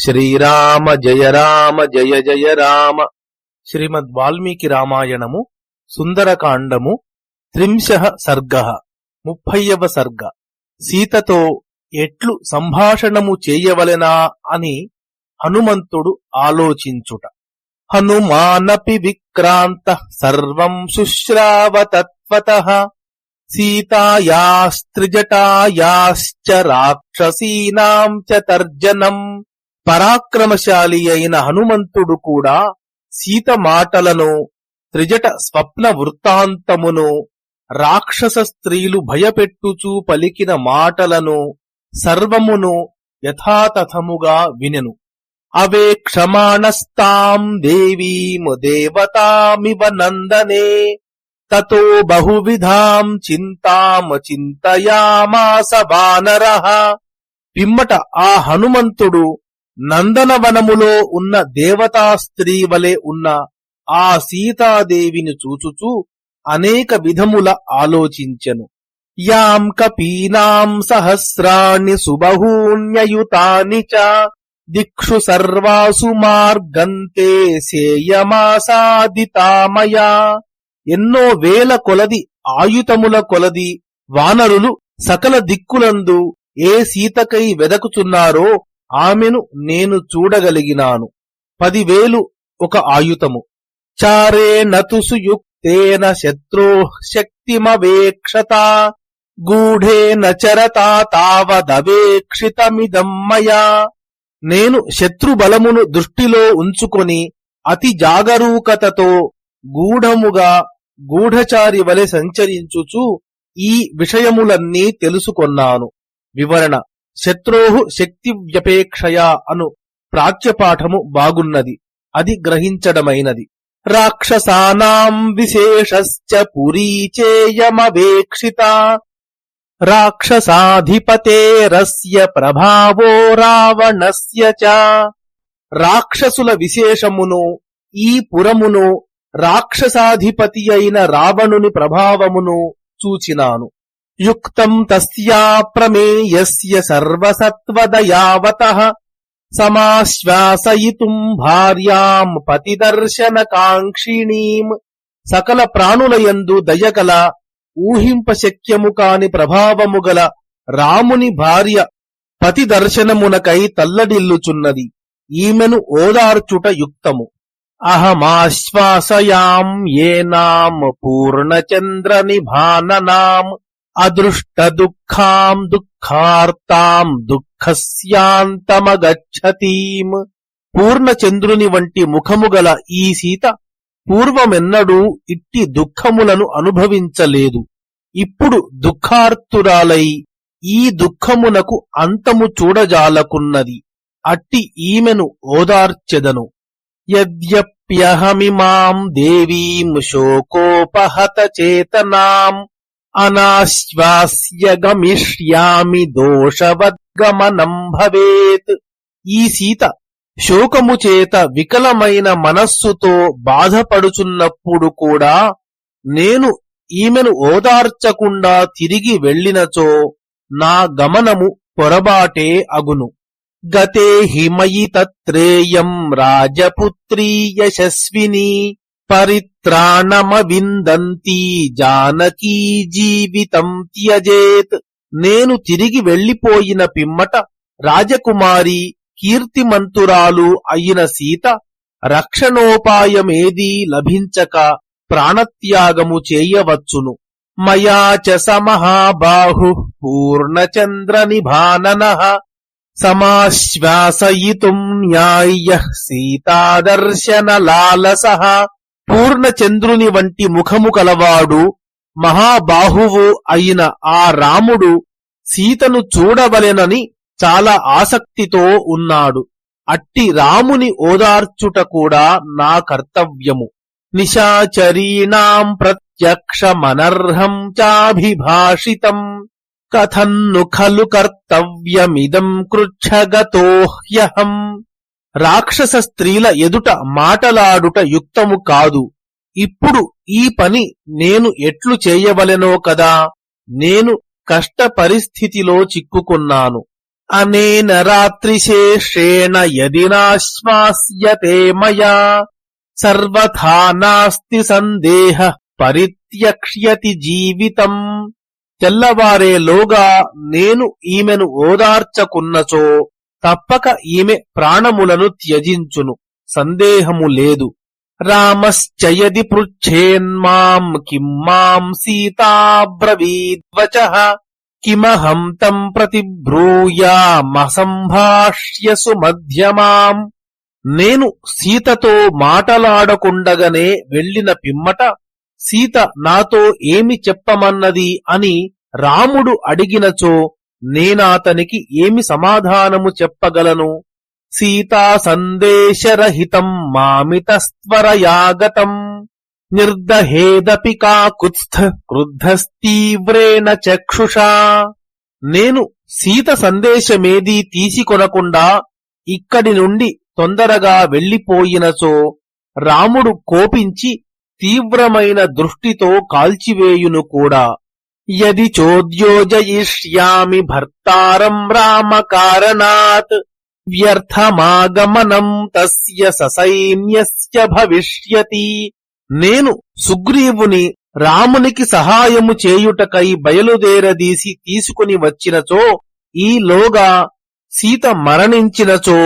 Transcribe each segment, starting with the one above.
శ్రీరామ జయ రామ జయ జయ రామ. శ్రీమద్ వాల్మీకి రామాయణము సుందరకాండము త్రింశ సర్గ ముప్పయ్యవ సర్గ. సీతతో ఎట్లు సంభాషణము చేయవలెనా అని హనుమంతుడు ఆలోచించుట. హనుమానపి విక్రాంత సర్వం శుశ్రావతత్వత సీతాయాస్త్రిజటాయాశ్చ రాక్షసీనాం చ తర్జనం. పరాక్రమశాలి అయిన హనుమంతుడు కూడా సీత మాటలను త్రిజట స్వప్న వృత్తాంతమును రాక్షస స్త్రీలు భయపెట్టుచూ పలికిన మాటలను సర్వమును యథాతథముగా వినెను. అవే క్షమాణస్తాం దేవీము దేవతామివ నందనే తతో బహువిధాం చింతామ చింతయామాస వానర. పిమ్మట ఆ హనుమంతుడు నందనవనములో ఉన్న దేవతా స్త్రీ వలె ఉన్న ఆ సీతాదేవిని చూచుచూ అనేక విధముల ఆలోచించెను. యాం కపీనాం సహస్రాణి సుబహూన్యయుతాని చ దిక్షు సర్వాసు మార్గంతే సేయమాసాదితామయా. ఎన్నో వేల కొలది ఆయుతముల కొలది వానరులు సకల దిక్కులందు ఏ సీతకై వెదకుచున్నారో ఆమెను నేను చూడగలిగినాను. పదివేలు ఒక ఆయుతము చారే నతుసుయుక్తేన శత్రో శక్తిమవేక్షత. గూఢేన చరతా తావదవేక్షితమిదం మయా నేను శత్రుబలమును దృష్టిలో ఉంచుకొని అతి జాగరూకతతో గూఢముగా గూఢచారి వలె సంచరించుచు ఈ విషయములన్నీ తెలుసుకొన్నాను. వివరణ శత్రోహు శక్తి వ్యపేక్షయా అను ప్రాచ్యపాఠము బాగున్నది అది గ్రహించడమైనది. రాక్షసానాం విశేషశ్చ పురీచేయమవేక్షిత. రాక్షసాధిపతేరస్య ప్రభావో రావణస్య చ. రాక్షసుల విశేషమును ఈ పురమును రాక్షసాధిపతి అయిన రావణుని ప్రభావమును చూచినాను. యుక్తం తస్యా ప్రమేయస్య సర్వసత్వదయావత సమాశ్వాసయితుం భార్యాం పతిదర్శన కాంక్షిణీం సకల ప్రాణులయందు దయగల ఊహింపశక్యము కాని ప్రభావము గల రాముని భార్య పతి దర్శనమునకై తల్లడిల్లుచున్నది. ఈమెను ఓదార్చుట యుక్తము. అహమాశ్వాసయాం ఏనాం పూర్ణచంద్ర నిభాననాం అదృష్ట దుఃఖాం దుఃఖార్తాం దుఃఖస్యాంతమగచ్చతీం. పూర్ణచంద్రుని వంటి ముఖము గల ఈ సీత పూర్వమెన్నడూ ఇట్టి దుఃఖములను అనుభవించలేదు. ఇప్పుడు దుఃఖార్తురాలై ఈ దుఃఖమునకు అంతము చూడజాలకున్నది. అట్టి ఈమెను ఓదార్చెదను. యద్యప్యహమిమాం దేవీం శోకోపహత చేతనాం. అనాశ్వాస్య గమిష్యామి దోషవద్గమనం భవేత్ ఈ సీత శోకము చేత వికలమైన మనస్సుతో బాధపడుచున్నప్పుడు కూడా నేను ఈమెను ఓదార్చకుండా తిరిగి వెళ్ళినచో నా గమనము పొరబాటే అగును। గతే హిమయి తత్రేయం రాజపుత్రీ యశస్విని పరిత్రాణమవిందంతి జానకీ జీవితం త్యజేత్. నేను తిరిగి వెళ్ళిపోయిన పిమ్మట రాజకుమారి కీర్తిమంతురాలు అయిన సీత రక్షణోపాయమేదీ లభించక ప్రాణత్యాగము చేయవచ్చును. మయా చ సమహాబాహు పూర్ణచంద్ర నిభానన సమాశ్వాసయితుం న్యాయ్య సీతాదర్శన లాలస పూర్ణచంద్రుని వంటి ముఖము కలవాడు మహాబాహువు అయిన ఆ రాముడు సీతను చూడవలెనని చాలా ఆసక్తితో ఉన్నాడు. అట్టి రాముని ఓదార్చుట కూడా నా కర్తవ్యము. నిశాచరీణాం ప్రత్యక్షమనర్హం చాభిభాషితం. కథన్ను ఖలు కర్తవ్యమిదం కృచ్ఛగతోహ్యహం. రాక్షస స్త్రీల ఎదుట మాటలాడుట యుక్తము కాదు. ఇప్పుడు ఈ పని నేను ఎట్లు చేయవలెనో కదా? నేను కష్ట పరిస్థితిలో చిక్కుకున్నాను. అనేన రాత్రిశేషేణ యదినాశ్వాస్యతే మయా. సర్వథా నాస్తి సందేహ పరిత్యక్ష్యతి జీవితం. తెల్లవారేలోగా నేను ఈమెను ఓదార్చకున్నచో తప్పక ఈమె ప్రాణములను త్యజించును. సందేహము లేదు. రామశ్చయది పృచ్ఛేన్మాం కిం మాం సీతాబ్రవీద్వచ కిమహం తం ప్రతిబ్రూయామసంభాష్యసు మధ్యమాం. నేను సీతతో మాటలాడకుండగనే వెళ్ళిన పిమ్మట సీత నాతో ఏమి చెప్పమన్నది అని రాముడు అడిగినచో నేనాతనికి ఏమి సమాధానము చెప్పగలను? సీతా సందేశరహితం మామితస్వరయాగతం నిర్దహేదపి కాకుత్స్థ క్రుద్ధస్తీవ్రేణ చక్షుషా. నేను సీత సందేశమేదీ తీసికొనకుండా ఇక్కడి నుండి తొందరగా వెళ్ళిపోయినచో రాముడు కోపించి తీవ్రమైన దృష్టితో కాల్చివేయును కూడా. యది చోద్యోజయిష్యామి భర్తారం రామకారణాత్ వ్యర్థమాగమనం తస్య ససైన్యస్య భవిష్యతి నేను సుగ్రీవుని రామునికి సహాయము చేయుటకై బయలుదేరదీసి తీసుకుని వచ్చినచో ఈలోగా సీత మరణించినచో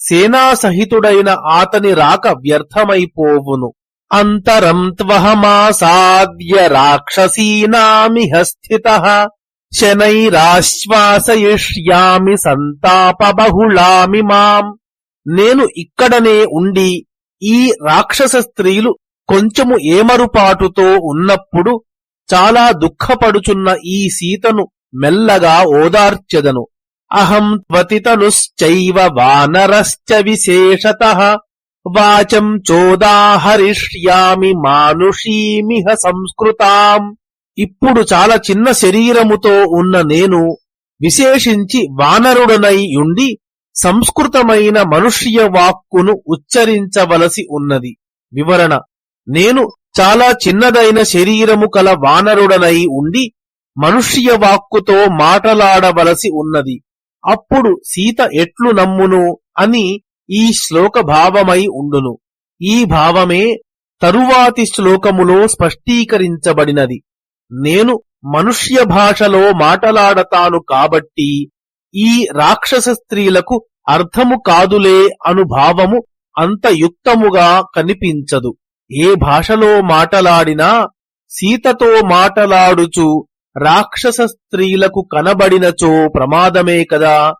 సేనాసహితుడైన ఆతని రాక వ్యర్థమైపోవును. అంతరం త్వహమాసాద్య రాక్షసీనామిహ స్థిత శనైరాశ్వాసయిష్యామి సంతాపబహుళామి మాం. నేను ఇక్కడనే ఉండి ఈ రాక్షస స్త్రీలు కొంచెము ఏమరుపాటుతో ఉన్నప్పుడు చాలా దుఃఖపడుచున్న ఈ సీతను మెల్లగా ఓదార్చెదను. అహం త్వతితనుశ్చైవ వానరశ్చ విశేషత. వాచం చోదాహరిష్యామి మానుషీమిహ సంస్కృతాం. ఇప్పుడు చాలా చిన్న శరీరముతో ఉన్న నేను విశేషించి వానరుడనై ఉండి సంస్కృతమైన మనుష్య వాక్కును ఉచ్చరించవలసి ఉన్నది. వివరణ. నేను చాలా చిన్నదైన శరీరము కల వానరుడనై ఉండి మనుష్య వాక్కుతో మాటలాడవలసి ఉన్నది. అప్పుడు సీత ఎట్లు నమ్మును అని ఈ శ్లోక భావమై ఉండును. ఈ భావమే తరువాతి శ్లోకములో స్పష్టీకరించబడినది. నేను మనుష్య భాషలో మాటలాడతాను కాబట్టి ఈ రాక్షస స్త్రీలకు అర్థము కాదులే అనుభావము అంత యుక్తముగా కనిపించదు. ఏ భాషలో మాటలాడినా సీతతో మాటలాడుచు రాక్షస స్త్రీలకు కనబడినచో ప్రమాదమే కదా.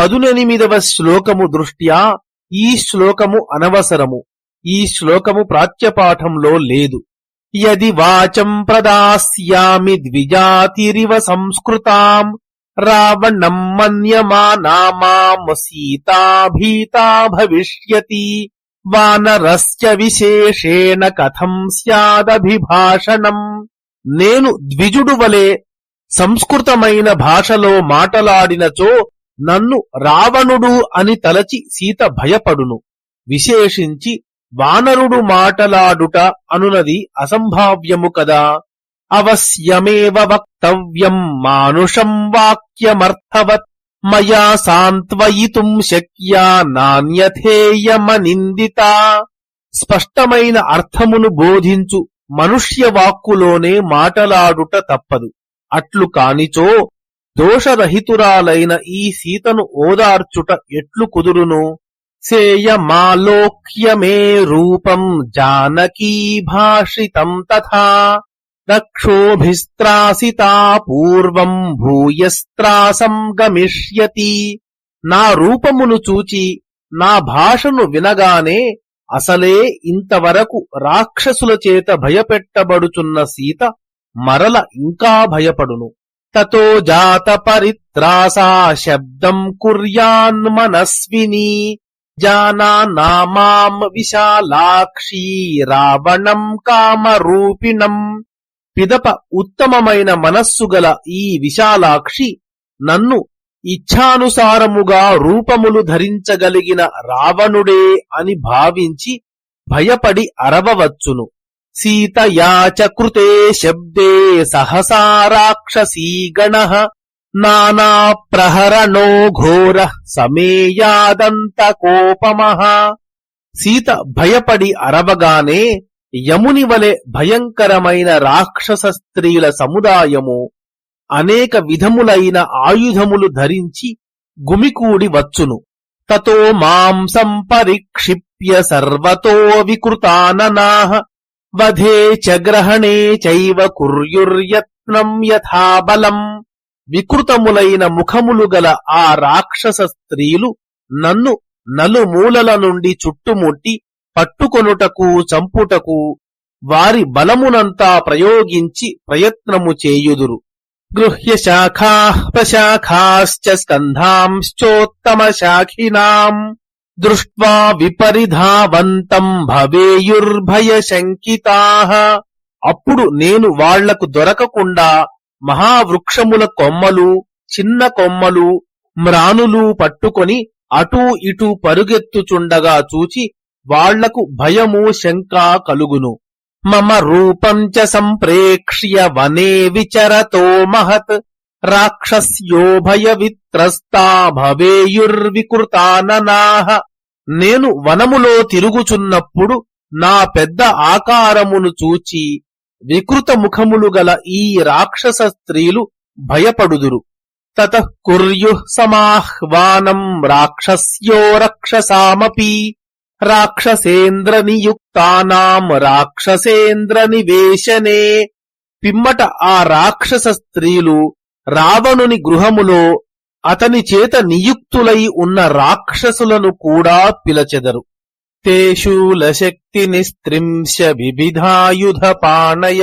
పదునెనిమిదవ శ్లోకము దృష్ట్యా ఈ శ్లోకము అనవసరము. ఈ శ్లోకము ప్రాచ్యపాఠంలో లేదు. యది వాచం ప్రదాస్యామి ద్విజాతిరివ సంస్కృతాం రావణం మన్యమానా సీతాభీతా భవిష్యతి వానరస్య విశేషేణ కథం స్యాదభిభాషణం. నేను ద్విజుడు వలె సంస్కృతమైన భాషలో మాటలాడినచో నన్ను రావణుడు అని తలచి సీత భయపడును. విశేషించి వానరుడు మాటలాడుట అనునది అసంభావ్యము కదా. అవశ్యమేవ వక్తవ్యం మానుషం వాక్యమర్థవత్. మయా సాంత్వయితుం శక్యా నాణ్యథేయమనిందిత స్పష్టమైన అర్థమును బోధించు మనుష్య వాక్కులోనే మాటలాడుట తప్పదు. అట్లు కానిచో దోషరహితురాలైన ఈ సీతను ఓదార్చుట ఎట్లు కుదురును? సేయమాలోక్యమే రూపం జానకీ భాషితం తథా దక్షోభిస్త్రాసితా పూర్వం భూయస్త్రాసం గమిష్యతి. నా రూపమును చూచి నా భాషను వినగానే అసలే ఇంతవరకు రాక్షసుల చేత భయపెట్టబడుచున్న సీత మరల ఇంకా భయపడును. తతో జాత పరిత్రాసా శబ్దం కుర్యాన్మనస్విని జానా విశాలాక్షీ రావణం కామరూపిణం. పిదప ఉత్తమమైన మనస్సు గల ఈ విశాలాక్షి నన్ను ఇచ్ఛానుసారముగా రూపములు ధరించగలిగిన రావణుడే అని భావించి భయపడి అరవవచ్చును. సీతయాచ కృతే శబ్దే సహసా రాక్షసీగణ నానా ప్రహరణో ఘోర సమేయాదంత కోపమః సీత భయపడి అరవగానే యముని వలె భయంకరమైన రాక్షస స్త్రీల సముదాయము అనేక విధములైన ఆయుధములు ధరించి గుమికూడి వచ్చును. తతో మాంసం పరిక్షిప్య సర్వతో వికృతాననాః వధే చ గ్రహణే చైవ కుర్యుర్యత్నం యథాబలం వికృతములైన ముఖములు గల ఆ రాక్షస స్త్రీలు నన్ను నలుమూలల నుండి చుట్టుముట్టి పట్టుకొనుటకు చంపుటకు వారి బలమునంతా ప్రయోగించి ప్రయత్నము చేయుదురు. గృహ్య శాఖా ప్రశాఖాశ్చ స్కంధాంశ్చోత్తమ శాఖినాం. దృష్ట్వా విపరిధావంతం భవేయుర్భయ శంకితాః అప్పుడు నేను వాళ్ళకు దొరకకుండా మహావృక్షముల కొమ్మలు చిన్న కొమ్మలు మ్రానులు పట్టుకొని అటూ ఇటూ పరుగెత్తుచుండగా చూచి వాళ్ళకు భయము శంక కలుగును. మమ రూపం చ సంప్రేక్ష్య వనే విచరతో మహత్. రాక్షస్యో భయవిత్రస్తా భవేయుర్వికృతాననాహ నేను వనములో తిరుగుచున్నప్పుడు నా పెద్ద ఆకారమును చూచి వికృత ముఖములు గల ఈ రాక్షస స్త్రీలు భయపడుదురు. తత కుర్యు సమాహ్వానం రాక్షస్యో రక్షసామపి. రాక్షసేంద్ర నియుక్తానాం రాక్షసేంద్ర నివేశనే. పిమ్మట ఆ రాక్షస స్త్రీలు రావణుని గృహములో అతని చేత నియుక్తులై ఉన్న రాక్షసులను కూడా పిలచెదరు. తేషూలశక్తి నిస్త్రింశ వివిధాయుధ పాణయ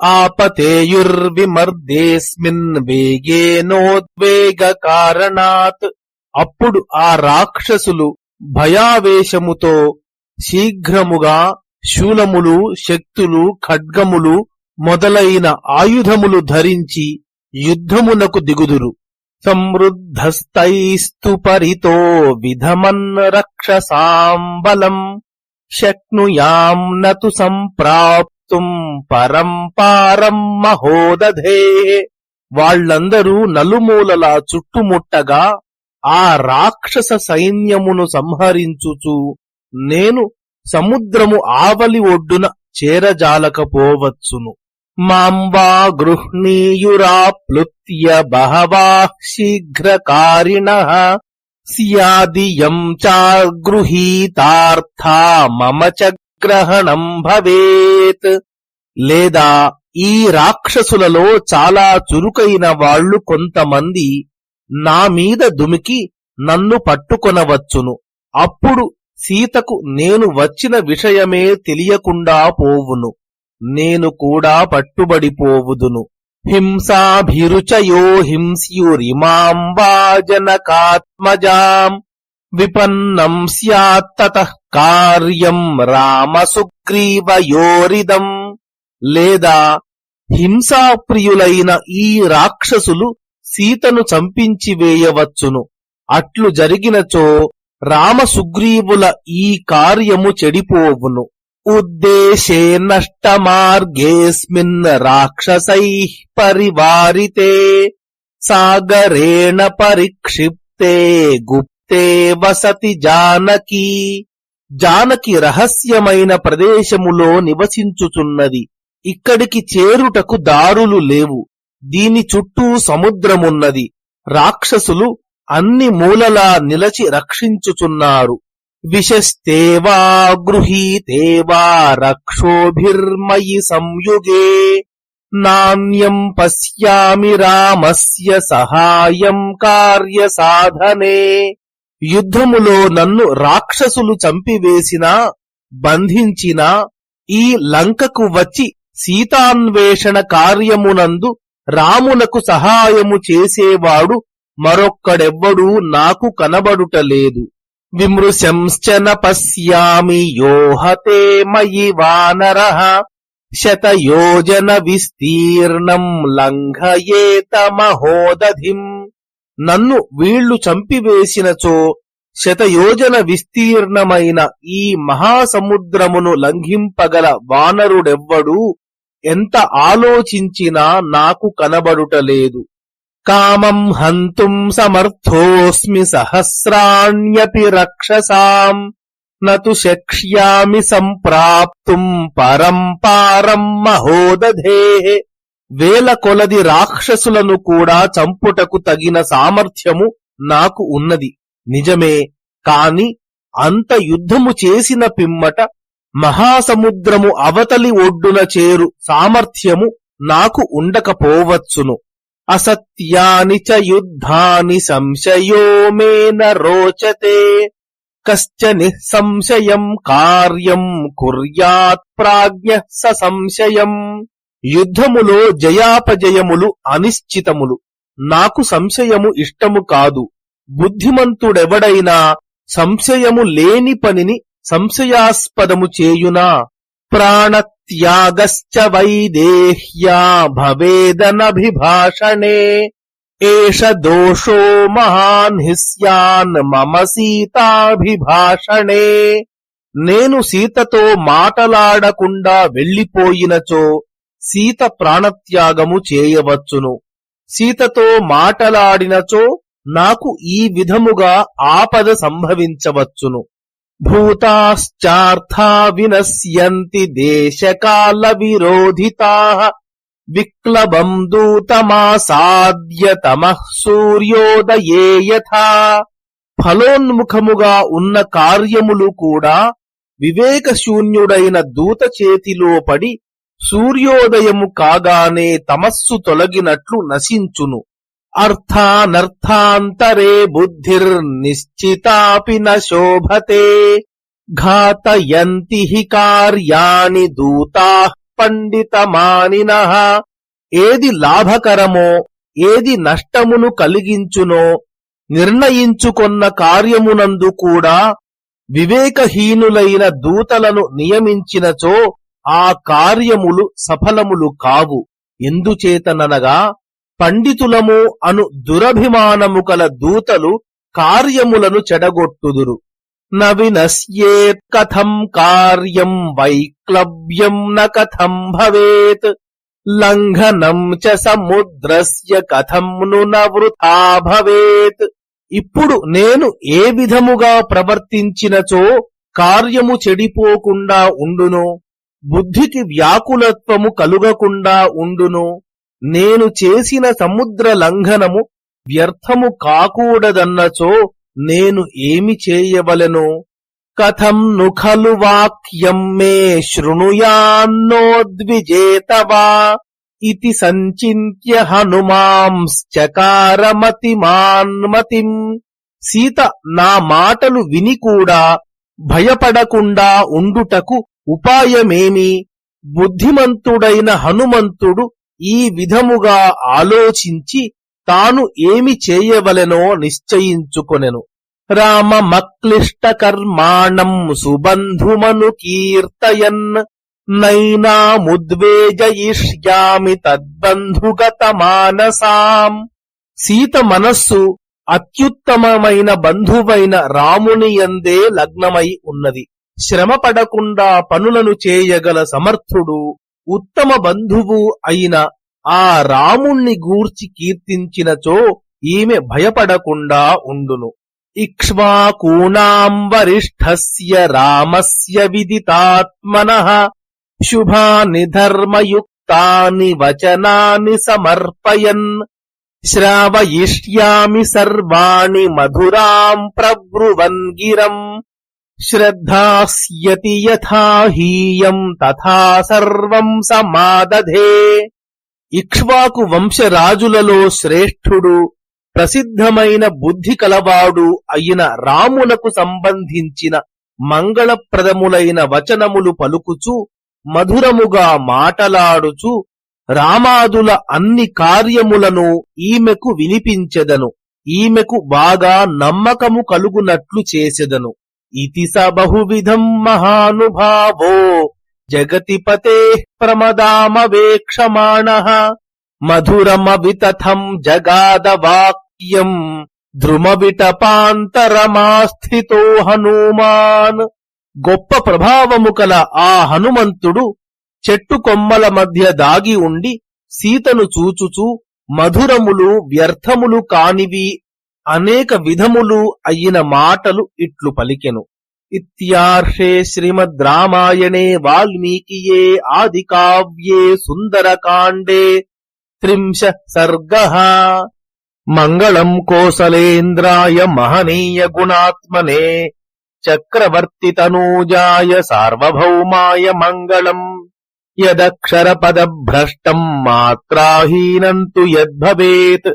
ఆపతేయుర్విమర్దేస్మిన్ వేగేనోద్వేగ కారణాత్ అప్పుడు ఆ రాక్షసులు భయావేశముతో శీఘ్రముగా శూలములు శక్తులు ఖడ్గములు మొదలైన ఆయుధములు ధరించి యుద్ధమునకు దిగుదురు. సమృద్ధస్తైస్తు పరితో విధమన్ రక్షసాంబలం శక్నుయాం నతు సంప్రాప్తుం పరంపారం మహోదధే. వాళ్ళందరూ నలుమూలలా చుట్టుముట్టగా ఆ రాక్షస సైన్యమును సంహరించుచు నేను సముద్రము ఆవలి ఒడ్డున చేరజాలకపోవచ్చును మాం వా గృహ్ణీయురాప్లుత్య బహవా శీఘ్రకారిణ స్యాదియం చాగృహీతార్థా మమ చ గ్రహణం భవేత్. లేదా ఈ రాక్షసులలో చాలా చురుకైన వాళ్ళు కొంతమంది నా మీద దుమికి నన్ను పట్టుకొనవచ్చును. అప్పుడు సీతకు నేను వచ్చిన విషయమే తెలియకుండా పోవును. నేను కూడా పట్టుబడిపోవుదును. హింసాభిరుచయో హింస్యురిమాంబాజనకాత్మజాం విపన్నం స్యాత్తత కార్యం రామసుగ్రీవయోరిదం. లేదా హింసాప్రియులైన ఈ రాక్షసులు సీతను చంపించి వేయవచ్చును. అట్లు జరిగినచో రామసుగ్రీవుల ఈ కార్యము చెడిపోవును. ఉద్దేశే నష్టమార్గేస్మిన్ రాక్షసై పరివారితే సాగరేణ పరిక్షిప్తే గుప్తే వసతి జానకి. జానకి రహస్యమైన ప్రదేశములో నివసించుచున్నది. ఇక్కడికి చేరుటకు దారులు లేవు. దీని చుట్టూ సముద్రమున్నది. రాక్షసులు అన్ని మూలలా నిలచి రక్షించుచున్నారు. విశస్తేవా గృహీతేవా రక్షోభిర్మయి సంయుగే. నాణ్యం పశ్యామి రామస్య సహాయం కార్య సాధనే యుద్ధములో నన్ను రాక్షసులు చంపివేసినా బంధించినా ఈ లంకకు వచ్చి సీతాన్వేషణ కార్యమునందు రామునకు సహాయము చేసేవాడు మరొక్కడెవ్వడూ నాకు కనబడుటలేదు. విమృశంశ్చ పశ్యామి యోహతే మయి వానరః శతయోజన విస్తీర్ణం లంఘయేతమహోదధిం నన్ను వీళ్ళు చంపివేసినచో శతయోజన విస్తీర్ణమైన ఈ మహాసముద్రమును లంఘింపగల వానరుడెవ్వడు ఎంత ఆలోచించినా నాకు కనబడుటలేదు కామం హంతుం సమర్థోస్మి సహస్రాణ్యపి రక్షసాం. నతు శక్ష్యామి సంప్రాప్తుం పరంపారం మహోదధే. వేల కొలది రాక్షసులను కూడా చంపుటకు తగిన సామర్థ్యము నాకు ఉన్నది. నిజమే కాని అంత యుద్ధము చేసిన పిమ్మట మహాసముద్రము అవతలి ఒడ్డున చేరు సామర్థ్యము నాకు ఉండకపోవచ్చును. అసత్యాని చ యుద్ధాని సంశయో మే రోచతే కశ్చ నిస్సంశయం కార్యం కుర్యాత్ ప్రాజ్ఞ స సంశయం యుద్ధములో జయాపజయములు అనిశ్చితములు నాకు సంశయము ఇష్టము కాదు బుద్ధిమంతుడెవడైనా సంశయము లేని పనిని సంశయాస్పదము చేయునా ప్రాణ త్యాగశ్చ వైదేహ్యా భవేదనభిభాషణే. ఏష దోషో మహాన్ హిస్యాన్ మమ సీతాభిభాషణే. నేను సీతతో మాటలాడకుండా వెళ్ళిపోయినచో సీత ప్రాణత్యాగము చేయవచ్చును. సీతతో మాటలాడినచో నాకు ఈ విధముగా ఆపద సంభవించవచ్చును. భూతాశ్చార్థా వినశ్యంతి దేశకాల విరోధితా విక్లబం దూతమాసాద్య తమః సూర్యోదయే యథా. ఫలోన్ముఖముగా ఉన్న కార్యములు కూడా వివేకశూన్యుడైన దూత చేతిలో పడి సూర్యోదయము కాగానే తమస్సు తొలగినట్లు నశించును. అర్థానర్థాంతరే బుద్ధిర్నిశ్చితాపి న శోభతే ఘాతయంతి హి కార్యాణి దూతా పండితమానిన ఏది లాభకరమో ఏది నష్టమును కలిగించునో నిర్ణయించుకొన్న కార్యమునందు కూడా వివేకహీనులైన దూతలను నియమించినచో ఆ కార్యములు సఫలములు కావు. ఎందుచేతననగా పండితులము అను దురభిమానము కల దూతలు కార్యములను చెడగొట్టుదురు. నవినశ్యేత్ కథం కార్యం వైక్లవ్యం న కథం భవేత్. లంఘనం చ సముద్రస్య కథం ను భవేత్. ఇప్పుడు నేను ఏ విధముగా ప్రవర్తించినచో కార్యము చెడిపోకుండా ఉండును. బుద్ధికి వ్యాకులత్వము కలుగకుండా ఉండును. నేను చేసిన సముద్ర లంఘనము వ్యర్థము కాకూడదన్నచో నేను ఏమి చేయవలెను? కథం ను ఖలు వాక్యం మే శృణుయాన్నోద్విజేతవా ఇతి సంచింత్య హనుమాంశ్చకారమతిమాన్మతిం. సీత నా మాటలు విని కూడా భయపడకుండా ఉండుటకు ఉపాయమేమి? బుద్ధిమంతుడైన హనుమంతుడు ఈ విధముగా ఆలోచించి తాను ఏమి చేయవలెనో నిశ్చయించుకొనెను. రామమక్లిష్ట కర్మాణం సుబంధుమను కీర్తయన్ నైనాముద్వేజయిష్యామి తద్బంధుగత మానసాం సీత మనస్సు అత్యుత్తమమైన బంధువైన రాముని ఎందే లగ్నమై ఉన్నది. శ్రమ పడకుండా పనులను చేయగల సమర్థుడు ఉత్తమ బంధువు అయిన ఆ రాముణ్ణి గూర్చి కీర్తించినచో ఈమె భయపడకుండా ఉండును. ఇక్ష్వాకూణాం వరిష్ఠస్య రామస్య విదితాత్మన శుభాని ధర్మయుక్తాని వచనాని సమర్పయన్. శ్రావయిష్యామి సర్వాణి మధురాం ప్రబ్రువన్ గిరం. శ్రద్ధాస్యతి యథా హీయం తథా సర్వం సమాదధే. ఇక్ష్వాకు వంశరాజులలో శ్రేష్ఠుడు ప్రసిద్ధమైన బుద్ధి కలవాడు అయిన రామునకు సంబంధించిన మంగళప్రదములైన వచనములు పలుకుచు మధురముగా మాటలాడుచు రామాదుల అన్ని కార్యములను ఈమెకు వినిపించెదను. ఈమెకు బాగా నమ్మకము కలుగునట్లు చేసెదను. ఇతి స బహువిధం మహానుభావో జగతిపతే ప్రమదామవేక్షమాణ మధురమవితథం జగాద వాక్యం హనుమాన్ గొప్ప ప్రభావము కల ఆ హనుమంతుడు చెట్టు కొమ్మల మధ్య దాగి ఉండి సీతను చూచుచూ మధురములు వ్యర్థములు కానివి అనేక విధములు అయిన మాటలు ఇట్లు పలికెను. ఇత్యార్షే శ్రీమద్ రామాయణే వాల్మీకియే ఆది కావ్యే సుందరకాండే త్రింశ సర్గ. మంగళం కోసలేంద్రాయ మహనీయ గుణాత్మనే చక్రవర్తి తనూజాయ సార్వభౌమాయ మంగళం. యదక్షర పద భ్రష్టం మాత్రాహీనం యద్భవేత్.